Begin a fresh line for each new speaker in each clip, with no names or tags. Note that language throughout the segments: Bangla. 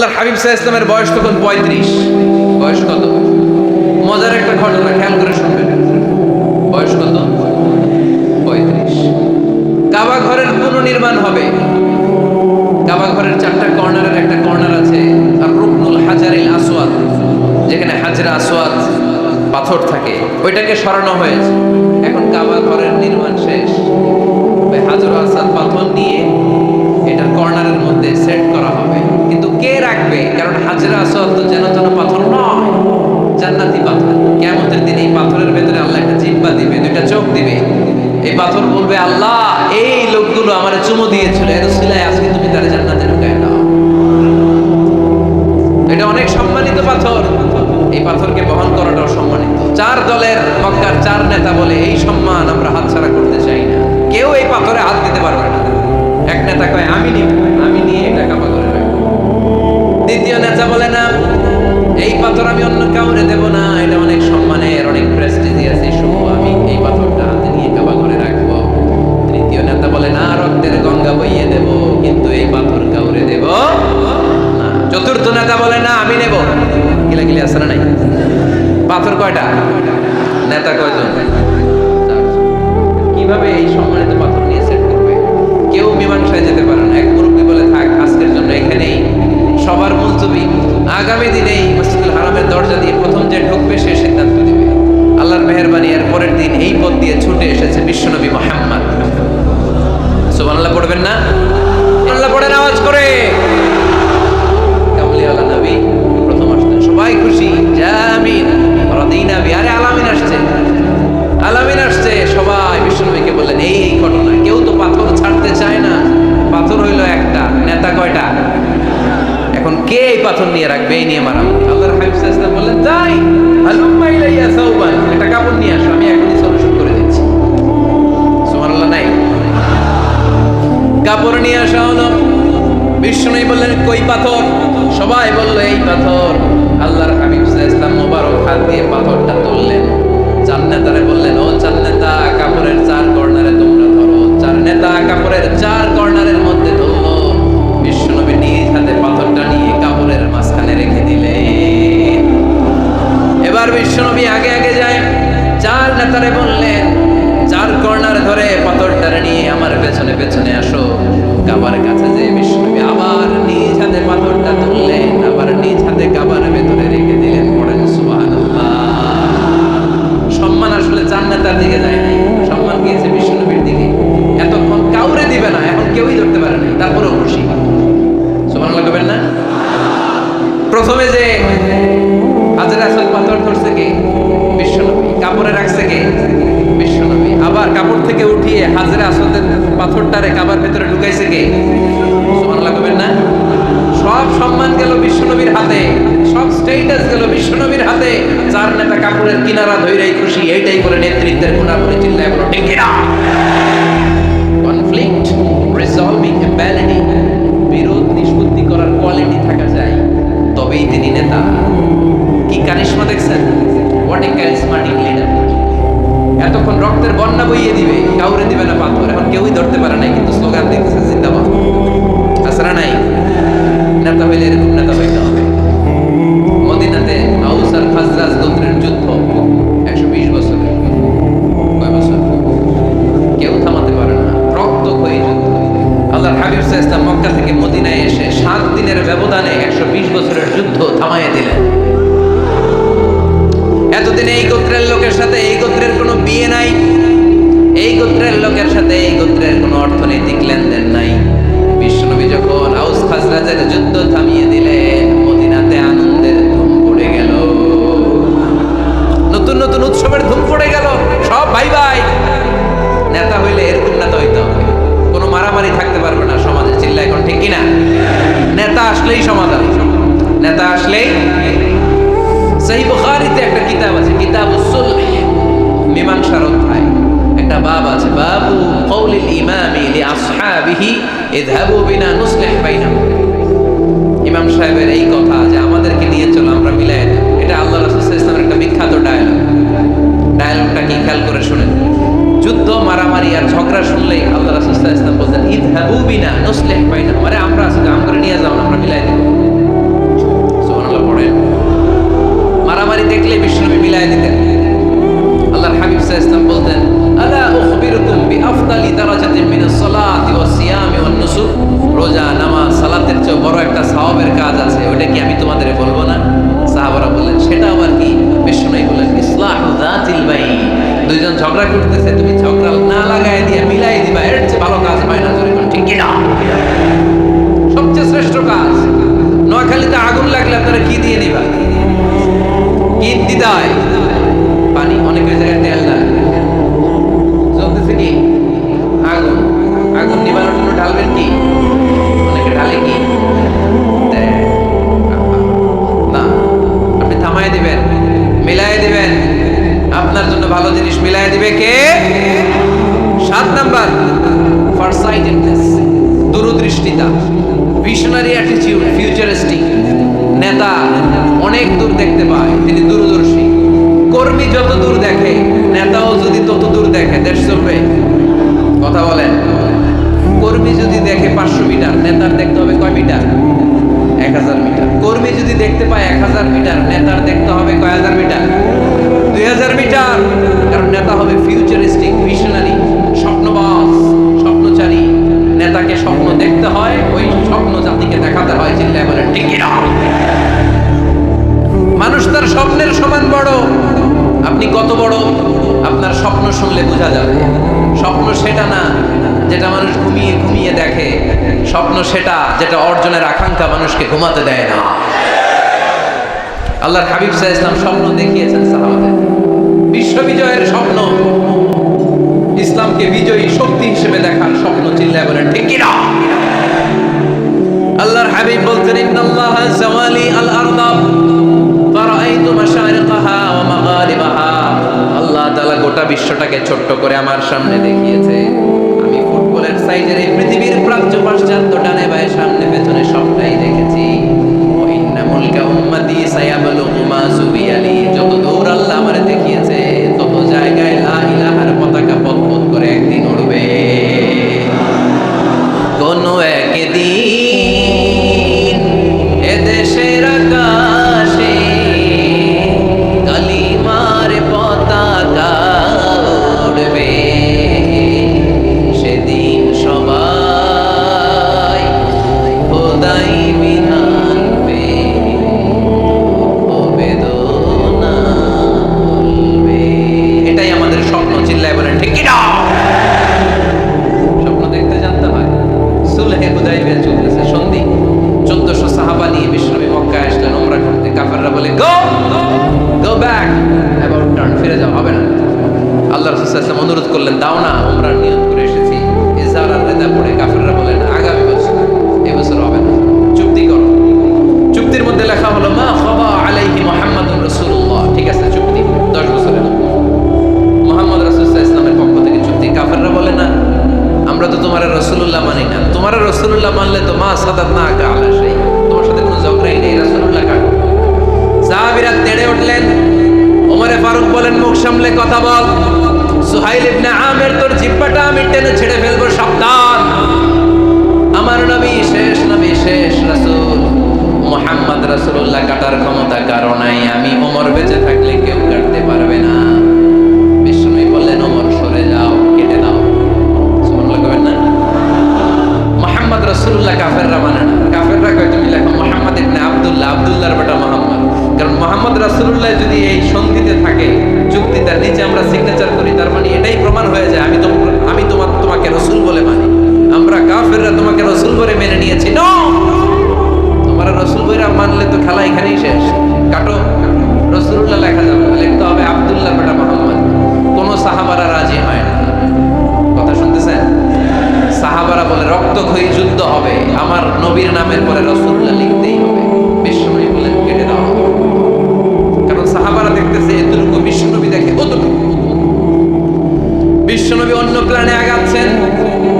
আল্লাহ হাবিব সাহা ইসলামের বয়স তখন পঁয়ত্রিশ। বয়স কত? মজার একটা ঘটনা, খেয়াল করে শুনবেন। বয়স কত? পঁয়ত্রিশ। কাবা ঘরের পুনর্নির্মাণ হবে। কাবা ঘরের চারটা কর্নারের একটা কর্নার আছে আর রুকনুল হাজারিল আসওয়াদ, যেখানে হাজরা আসওয়াদ পাথর থাকে। ওইটাকে সরানো হয়েছে। এখন কাবা ঘরের নির্মাণ শেষ। হাজর আসাদ পাথর নিয়ে এটার কর্নারের মধ্যে সেট আসওয়াদ তো যেন যেন পাথর নয়, জান্নাতি পাথর। কেমতের দিন এই পাথরের ভেতরে আল্লাহ একটা জিব্বা দিবে, দুইটা চোখ দিবে। এই পাথর বলবে, আল্লাহ, এই লোকগুলো আমার চুমু দিয়েছিল। এর সিলাই আজকে তুমি তার জান্নাতে ঢুকায় এটা অনেক সম্মানিত পাথর। এই পাথরকে বহন করাটাও সম্মানিত। চার দলের মক্কার চার নেতা বলে, এই সম্মান আমরা হাতছাড়া করতে চাই না। কেউ এই পাথরে হাত দিতে পারবে না। এক নেতা কয়, আমি নিব। আমি নিয়ে করে রাখব দ্বিতীয় নেতা বলে না, এই পাথর আমি অন্য কাউরে দেব না, এটা অনেক সম্মানের, অনেক প্রেস্টিজিয়াস ইস্যু আমি এই পাথরটা হাতে নিয়ে কাবা করে রাখব। তৃতীয় নেতা বলে না, রক্তের গঙ্গা বইয়ে দেব, কিন্তু এই পাথর কাউরে দেব চতুর্থ নেতা বলে না, আমি নেব। গিলা গিলা আছে না নাই? পাথর কয়টা? মুলতবি আগামী দিনেই মসজিদুল হারামের দরজা দিয়ে প্রথম যে ঢুকবে সে সিদ্ধান্ত দিবে আল্লাহর মেহরবানি এর পরের দিন এই পথ দিয়ে ছুটে এসেছে বিশ্বনবী মোহাম্মদ। সুবহানাল্লাহ পড়বেন না? আল্লাহ পড়েন, আওয়াজ করে। সবাই খুশি? আলামিন আসছে। আলামিন আসছে। সবাই বিশ্বনবীকে বললেন এই এই ঘটনা কেউ তো পাথর নিয়ে রাখবে, এই নিয়ে মারাম আল্লাহর হাবিব সাল্লাল্লাহু বললেন, যাই একটা কাপড় নিয়ে আসো, আমি সলিউশন করে দিচ্ছি। সুবহানাল্লাহ, নাই। কাপড় নিয়ে বললেন, কই পাথর? সবাই বলল, এই পাথর। আল্লাহর হাবিব সাল্লাল্লাহু মোবারক হাত দিয়ে পাথরটা তুললেন। চার নেতারে বললেন, ও চার নেতা কাপড়ের চার কর্নারে তোমরা ধরো। চার নেতা কাপড়ের চার কর্নারের মধ্যে নেতারে বললেন চার কর্নার ধরে পাথরটারে নিয়ে আমার পেছনে পেছনে আসো। কাবার কাছে যে বিশ্বনবী আবার নিজ হাতে পাথরটা তুললেন, আবার নিজ হাতে কাবার ভেতরে রেখে দিলেন পড়েন সম্মান আসলে চার নেতার দিকে যায় নাই। সম্মান গিয়েছে বিশ্বনবীর দিকে। এতক্ষণ কাউরে দিবে না, এখন কেউই ধরতে পারে না, তারপরেও খুশি। সুবহানাল্লাহ করবেন না? প্রথমে যে কাপড় থেকে উঠিয়ে হাজারে আসলের পাথরটারে কাবার ভেতরে ঢুকাইছে কে? করবেন না? সব সম্মান গেল বিশ্বনবীর হাতে, সব স্টেটাস গেল বিশ্বনবীর হাতে। চার নেতা কাপড়ের কিনারা ধৈরাই খুশি, এইটাই করে নেতৃত্বের গুণাবলী চিল্লায় বলো, ঠিক কিনা? কনফ্লিক্ট রিজলভিং বিরোধ নিষ্পত্তি করার কোয়ালিটি থাকা যায়, তবেই তিনি নেতা। কি কারিশমা দেখছেন? হোয়াট এ ক্যারিসমাটিক লিডার এতক্ষণ রক্তের বন্যা বইয়ে দিবে, কাউরে দিবে না পাথর। এখন কেউই ধরতে পারে নাই, কিন্তু স্লোগান দেখতেছে জিন্দাবাদ। আসরা নাই। নেতা হইলে এরকম নেতা হইতে হবে। মদিনাতে আউস আর খাজরাজ আসলেই সমাধান। নেতা আসলেই সেই বুখারিতে একটা কিতাব আছে, কিতাব মীমাংসার অধ্যায়। একটা বাব আছে, বাবু কৌলিল ইমামি লি আসহাবিহি ইযহাবু বিনা নুসলিহ বাইনাহুম ইমাম সাহেবের এই কথা যে আমাদেরকে নিয়ে চলো, আমরা মিলাই এটা আল্লাহ রাসূল সাল্লাল্লাহু একটা বিখ্যাত ডায়ালগ। ডায়ালগটা কি? খেয়াল করে শুনেন। যুদ্ধ, মারামারি আর ঝগড়া শুনলে আল্লাহ রাসুল্লাহ ইসলাম বলতেন ঈদ হাবুবি না নসলেহ পাই না মানে আমরা আছি আম করে নিয়ে যাও, আমরা মিলাই দেবো। মারামারি দেখলে মিলাই দিতেন। আল্লাহর হাবিব সাহা নাম্বার ফারসাইটেডনেস দূরদৃষ্টিতা ভিশনারি অ্যাটিটিউড ফিউচারিস্টিক নেতা, অনেক দূর দেখতে পায় তিনি দূরদর্শী। কর্মী যত দূর দেখে, নেতাও যদি তত দূর দেখে, দেশ চলবে। কথা বলেন। কর্মী যদি দেখে পাঁচশো মিটার, নেতার দেখতে হবে কয় মিটার? এক হাজার মিটার। কর্মী যদি দেখতে পায় এক হাজার মিটার, নেতার দেখতে হবে কয় হাজার মিটার? দুই হাজার মিটার। কারণ নেতা হবে ফিউচারিস্টিক ভিশনারি যেটা অর্জনের আকাঙ্ক্ষা মানুষকে ঘুমাতে দেয় না। আল্লাহর হাবিব সাহা ইসলাম স্বপ্ন দেখিয়েছেন সাহাবাদের বিশ্ব বিজয়ের স্বপ্ন। ইসলামকে বিজয়ী শক্তি হিসেবে দেখার স্বপ্ন চিল্লায় বলেন, ঠিক কি না আল্লাহর হাবিব বলতেন ইন্নাল্লাহ জাওয়ালি আল আরদাব ফারাআইতু মাশারিকাহা ওয়া মাগারিবাহা। আল্লাহ তাআলা গোটা বিশ্বটাকে ছোট্ট করে আমার সামনে দেখিয়েছে। আমি ফুটবলের সাইজের এই পৃথিবীর প্রাচ্য পাশ্চাত্য ডানে রাসূলুল্লাহ যদি এই সন্ধিতে থাকে চুক্তিটার নিচে আমরা সিগনেচার করি, তার মানে এটাই প্রমাণ হয়ে যায়, আমি আমি তোমার তোমাকে রসুল বলে মানি। আমরা কাফেররা তোমাকে রসুল বলে মেনে নিয়েছি। বইরা মানলে তো খেলা এখানেই শেষ। কাটো। রসুল্লাহ লেখা যাবে, লিখতে হবে বেটা মোহাম্মদ। কোনো সাহাবারা রাজি হয় না। কথা শুনতেছেন? সাহাবারা বলে, রক্তক্ষয়ী যুদ্ধ হবে। আমার নবীর নামের পরে রসুল্লাহ লিখতেই বিশ্বনবী অন্য প্ল্যানে আগাচ্ছেন।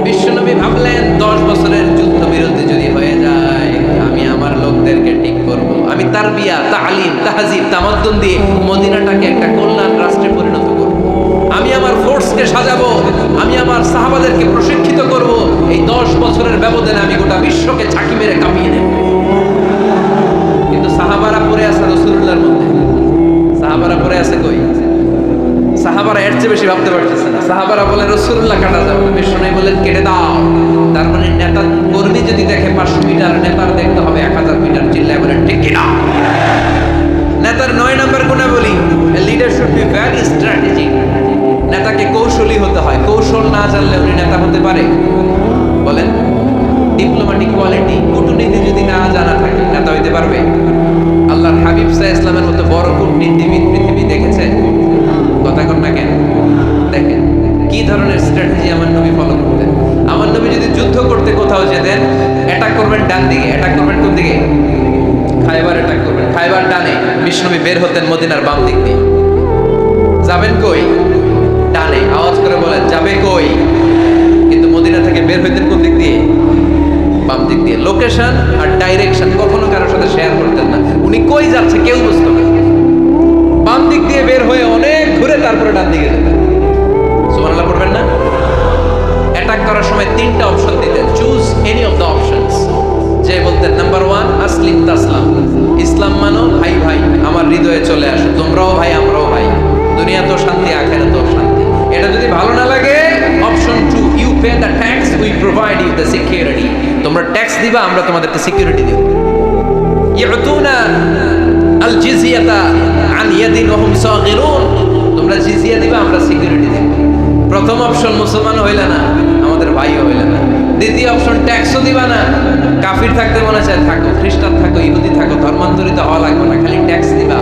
বিশ্বনবী ভাবলেন, দশ বছরের যুদ্ধ বিরতি যদি হয়ে যায়, আমি আমার লোকদেরকে ঠিক করব। আমি তার বিয়া তালিম, তাহাজিব, তামাদ্দুন দিয়ে মদিনাটাকে একটা কল্যাণ রাষ্ট্রে পরিণত করব। আমি আমার ফোর্সকে সাজাবো, আমি আমার সাহাবাদেরকে প্রশিক্ষিত করব। এই দশ বছরের ব্যবধানে আমি গোটা বিশ্বকে ছাকি মেরে কাঁপিয়ে দেব কিন্তু সাহাবারা পরে আছে রসুল্লাহর মধ্যে। সাহাবারা পরে আছে কই? সাহাবারা এর চেয়ে বেশি ভাবতে পারতেছে না। সাহাবারা বলে রসুল্লাহ কাটা যাবে বিষ্ণু বলেন কেটে দাও। তার মানে নেতা কর্মী যদি দেখে পাঁচশো মিটার, নেতার দেখতে হবে এক হাজার মিটার চিল্লায় বলে, ঠিক কিনা নেতার নয় নম্বর গুণা বলি leader should be very strategic নেতাকে কৌশলী হতে হয়। কৌশল না জানলে উনি নেতা হতে পারে। বলেন ডিপ্লোম্যাটিক কোয়ালিটি কূটনীতি যদি না জানা থাকে, নেতা হইতে পারবে? আল্লাহর হাবিব সাহ ইসলামের মতো বড় কূটনীতিবিদ কথা কন না কেন? দেখেন, কি ধরনের স্ট্র্যাটেজি আমার নবী ফলো করতেন? আমার নবী যদি যুদ্ধ করতে কোথাও যেতেন অ্যাটাক করবেন ডান দিকে অ্যাটাক করবেন কোন দিকে? খাইবার অ্যাটাক করবেন। খাইবার ডানে বিষ্ণবী বের হতেন মদিনার বাম দিক দিয়ে। যাবেন কই? ডানে, আওয়াজ করে বলেন, যাবে কই? কিন্তু মদিনা থেকে বের হইতেন কোন দিক দিয়ে? বাম দিক দিয়ে। লোকেশন আর ডাইরেকশন কখনো কারোর সাথে শেয়ার করতেন না। উনি কই যাচ্ছে কেউ বুঝতো না। বাম দিক দিয়ে বের হয়ে অনেক তারপরে ডান দিকে যেতেন সুবহানাল্লাহ, পড়বেন না? অ্যাটাক করার সময় তিনটা অপশন দিতেন। Choose any of the options যে বলতেন নাম্বার ওয়ান আসলিম তাসলাম ইসলাম মানো ভাই ভাই, আমার হৃদয়ে চলে আসো। তোমরাও ভাই, আমরাও ভাই। দুনিয়া তো শান্তি আখেরা তো শান্তি। এটা যদি ভালো না লাগে option two you pay the tax we provide you the security তোমরা ট্যাক্স দিবা, আমরা তোমাদেরকে সিকিউরিটি দেব। ইউতুনা আল জিজিয়াতা আন ইয়াদিন ওয়া হুম সাগিরুন। তোমরা জিজিয়া দিবা, আমরা সিকিউরিটি দেব। প্রথম অপশন মুসলমান হইলে না, আমাদের ভাইও হইলে না। দ্বিতীয় অপশন ট্যাক্সও দিবা না। কাফির থাকতে মনে চায়, থাকো, খ্রিস্টান থাকো, ইহুদি থাকো, ধর্মান্তরিত হওয়া লাগবে না, খালি ট্যাক্স দিবা।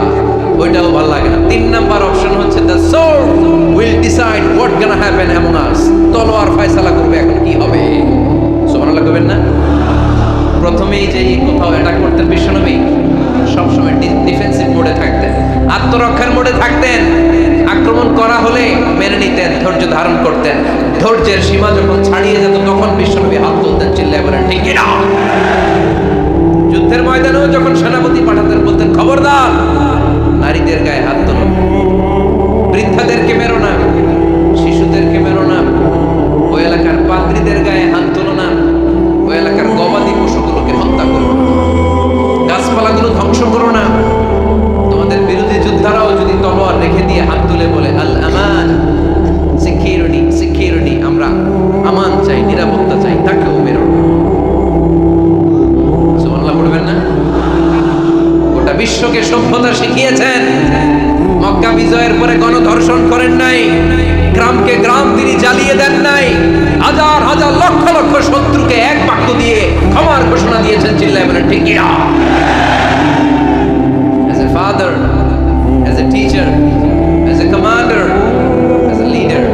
ওইটাও ভালো লাগে না। তিন নাম্বার অপশন হচ্ছে the sword will decide what can happen among us তলোয়ার ফয়সালা করবে, এখন কি হবে? সুবহানাল্লাহ করবেন না? প্রথমেই যে কোথাও অ্যাটাক করতেন বিশ্বনবী সবসময় ডিফেন্সিভ মোডে থাকতেন। আত্মরক্ষার মোডে থাকতেন। আক্রমণ করা হলে মেনে নিতেন, ধৈর্য ধারণ করতেন। ধৈর্যের সীমা যখন ছাড়িয়ে যেত, তখন বিশ্বনবী হাত তুলতেন, চিল্লায় বলেন ঠিক না যুদ্ধের ময়দানেও যখন সেনাপতি পাঠাতেন, বলতেন, খবরদার! নারীদের গায়ে হাত তোলো। বৃদ্ধাদেরকে মেরো না। শিশুদেরকে মেরো না। ওই এলাকার পাত্রীদের গায়ে হাত তোলো না। ওই এলাকার গবাদি পশুগুলোকে হত্যা করো গাছপালাগুলো ধ্বংস করো না। বিশ্বকে সভ্যতা শিখিয়েছেন মক্কা বিজয়ের পরে গণধর্ষণ করেন নাই গ্রামকে গ্রাম তিনি জ্বালিয়ে দেন নাই হাজার হাজার লক্ষ লক্ষ শত্রুকে এক বাক্য দিয়ে ক্ষমার ঘোষণা দিয়েছেন চিল্লায় বলে ঠিক as a father as a teacher as a commander as a leader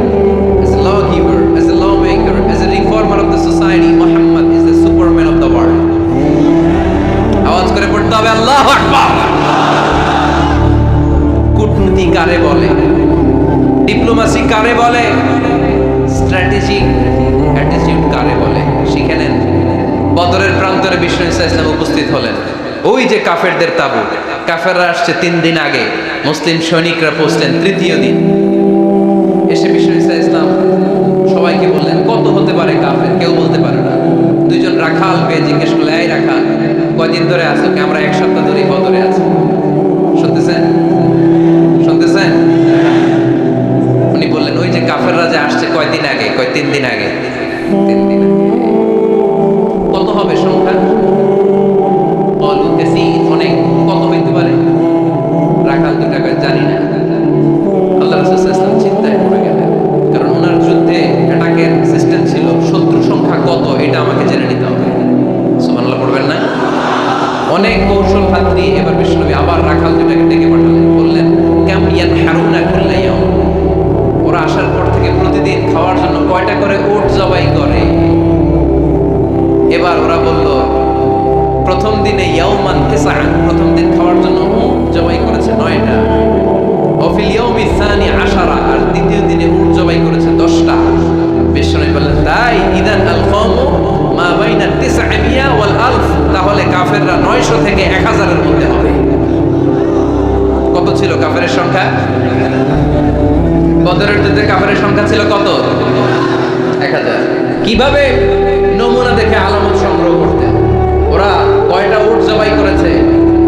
as a lawgiver as a lawmaker as a reformer of the society Muhammad is the superman of the world আওয়াজ করে পড়তে হবে আল্লাহ আকবার কারে বলে? ডিপ্লোমাসি কারে বলে? স্ট্র্যাটেজিক অ্যাটিটিউড কারে বলে? বদরের প্রান্তরে ইসলাম উপস্থিত হলেন। ওই যে কাফেরদের তাবু। কাফেররা আসছে তিন দিন আগে। মুসলিম সৈনিকরা পৌঁছলেন তৃতীয় দিন। এসে ইসলাম সবাইকে বললেন, কত হতে পারে কাফের? কেউ বলতে পারে না। দুইজন রাখাল পেয়ে জিজ্ঞেস করলে এই রাখাল, কয়দিন ধরে কি আমরা এক দিন আগে কাফেররা 900 থেকে 1000 এর মধ্যে হবে। কত ছিল কাফেরের সংখ্যা? বদরের যুদ্ধে কাফেরের সংখ্যা ছিল কত? এক হাজার। কীভাবে নমুনা দেখে আলামত সংগ্রহ করতে? ওরা কয়টা উট জবাই করেছে?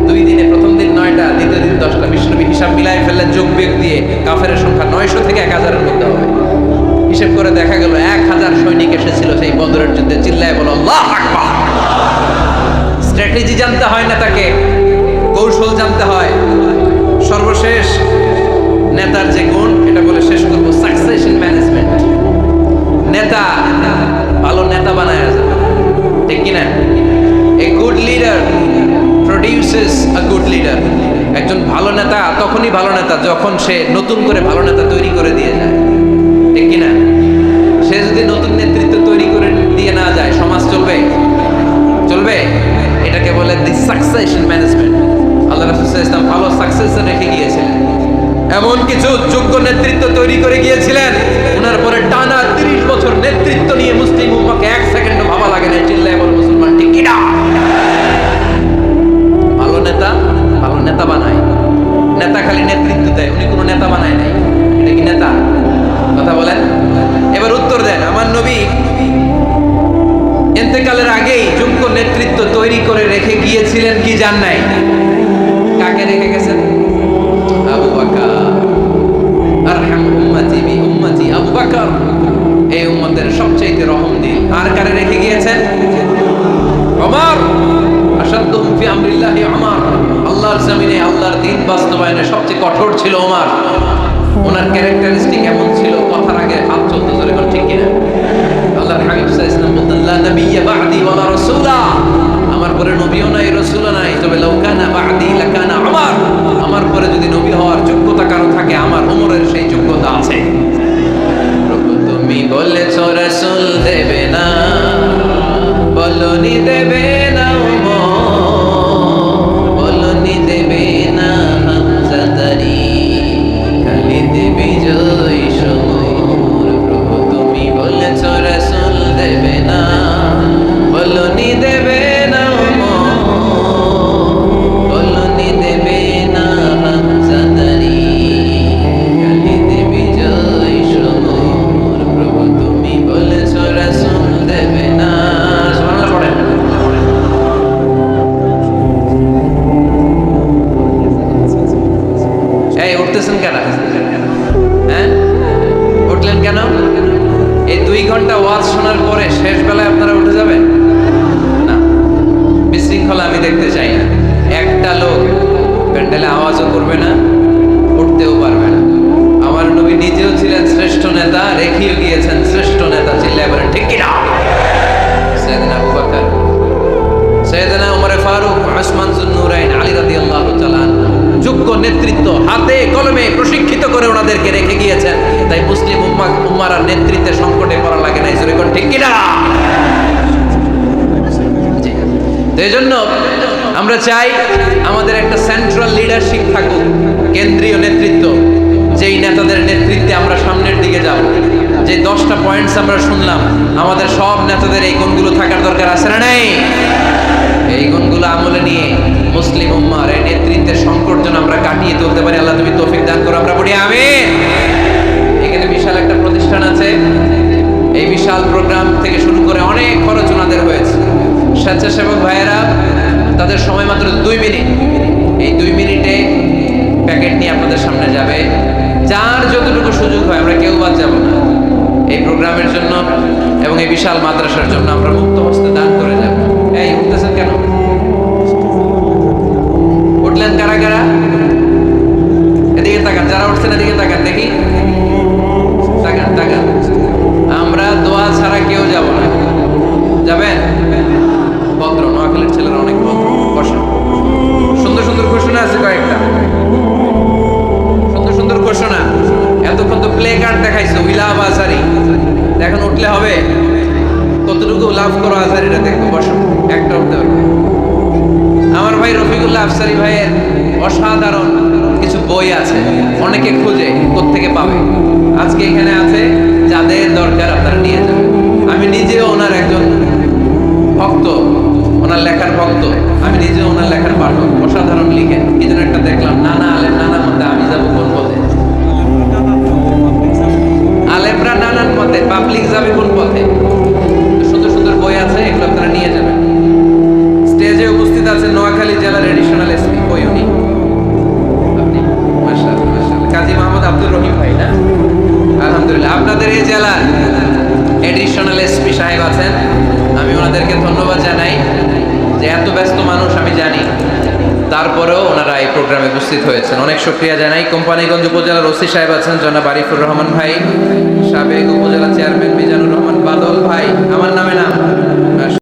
দুই দিনে, প্রথম দিন নয়টা, দ্বিতীয় দিন দশটা। বিষ্ণবী হিসাব মিলাই ফেললেন যোগ বিয়োগ দিয়ে কাফের সংখ্যা নয়শো থেকে এক হাজারের মধ্যে হবে। হিসেব করে দেখা গেল, এক হাজার সৈনিক এসেছিল সেই বদরের যুদ্ধে। চিল্লায় বলো, আল্লাহ আকবার! স্ট্র্যাটেজি জানতে হয় না তাকে, কৌশল জানতে হয়। সর্বশেষ নেতার যে গুণ, এটা বলে শেষ করব সাকসেশন ম্যানেজমেন্ট নেতা, ভালো নেতা বানায় যায় ঠিক কিনা? A good leader produces a good leader একজন ভালো নেতা, তখনই ভালো নেতা, যখন সে নতুন করে ভালো নেতা তৈরি করে দিয়ে যায়। ঠিক কিনা? সে যদি সাকসেশন ম্যানেজমেন্ট আল্লাহ রাসূল ইসলাম ভালো সাকসেশন রেখে গিয়েছিলেন। এমন কিছু যোগ্য নেতৃত্ব তৈরি করে গিয়েছিলেন। ওনার পরে টানা তিরিশ বছর নেতৃত্ব নিয়ে মুসলিম উম্মাকে এক সেকেন্ডও ভাবা লাগে না চিল্লায় বল, মুসলমান ঠিক কিনা? গিয়েছিলেন কি জান নাই? কাকে রেখে গেছেন? আবু আরহাম উম্মতি বি আবু বাকর। এই উম্মতের সবচেয়ে রহম দিল। আর কারে রেখে গিয়েছেন? ওমর। আসাদুহুম ফি আমরিল্লাহি ওমর। আল্লাহর জমিনে আল্লাহর দিন বাস্তবায়নে সবচেয়ে কঠোর ছিল ওমর। ওনার ক্যারেক্টারিস্টিক এমন ছিল চিল্লায় বলেন ঠিক কিনা সৈয়দনা আবু বকর সৈয়দনা উমরে ফারুক ওসমান জুন্নুরাইন আলী যোগ্য নেতৃত্ব হাতে কলমে প্রশিক্ষিত করে ওনাদেরকে রেখে গিয়েছেন তাই মুসলিম উম্মা উম্মারা নেতৃত্বের সংকটে পড়া লাগে না জোরে কোন ঠিক কিনা এই জন্য আমরা চাই আমাদের একটা সেন্ট্রাল লিডারশিপ থাকুক, কেন্দ্রীয় নেতৃত্ব, যেই নেতাদের নেতৃত্বে আমরা সামনের দিকে যাব। যে দশটা পয়েন্টস আমরা শুনলাম, আমাদের সব নেতাদের এই গুণগুলো থাকার দরকার আছে না নেই? এই গুণগুলো আমলে নিয়ে মুসলিম উম্মার এই নেতৃত্বের সংকট যেন আমরা কাটিয়ে তুলতে পারি, আল্লাহ তুমি তৌফিক দান করো, আমরা পড়ি, আমিন। এখানে বিশাল একটা প্রতিষ্ঠান আছে। এই বিশাল প্রোগ্রাম থেকে শুরু করে অনেক খরচ ওনাদের হয়েছে। স্বেচ্ছাসেবক ভাইয়েরা, তাদের সময় মাত্র দুই মিনিট। এই দুই মিনিটে প্যাকেট নিয়ে আপনাদের সামনে যাবে। যার যতটুকু সুযোগ হয়, আমরা কেউ বাদ যাব না। এই প্রোগ্রামের জন্য এবং এই বিশাল মাদ্রাসার জন্য আমরা মুক্ত হস্তে দান করে যাব। এই উঠতেছেন কেন? উঠলেন কারা কারা? এদিকে তাকান, যারা উঠছেন এদিকে তাকান, দেখি। তাকান তাকান। আমরা দোয়া ছাড়া কেউ যাব না। যাবেন? ভদ্র, নোয়াখালীর ছেলেরা অনেক ভদ্র, বসেন। সুন্দর সুন্দর ঘোষণা আছে কয়েকটা। সুন্দর সুন্দর ঘোষণা। এতক্ষণ তো প্লে কার্ড দেখাইছো উইলাভ আজারি এখন উঠলে হবে? কতটুকু লাভ করো আজারিটা দেখব বসো, একটা উঠতে পারবে আমার ভাই রফিকুল্লাহ আফসারি ভাইয়ের অসাধারণ কিছু বই আছে, অনেকে খুঁজে, কোত্থেকে পাবে। আজকে এখানে আছে, যাদের দরকার আপনারা নিয়ে যাবেন আমি নিজেও ওনার একজন ভক্ত, ওনার লেখার ভক্ত। আমি নিজেও ওনার লেখার পাঠক। অসাধারণ লিখেন, কি যেন একটা দেখলাম, নানা আলেম, নানা মধ্যে শুক্রিয়া জানাই। কোম্পানিগঞ্জ উপজেলার ওসি সাহেব আছেন জনাব আরিফুর রহমান ভাই, সাবেক উপজেলা চেয়ারম্যান মিজানুর রহমান বাদল ভাই। আমার নাম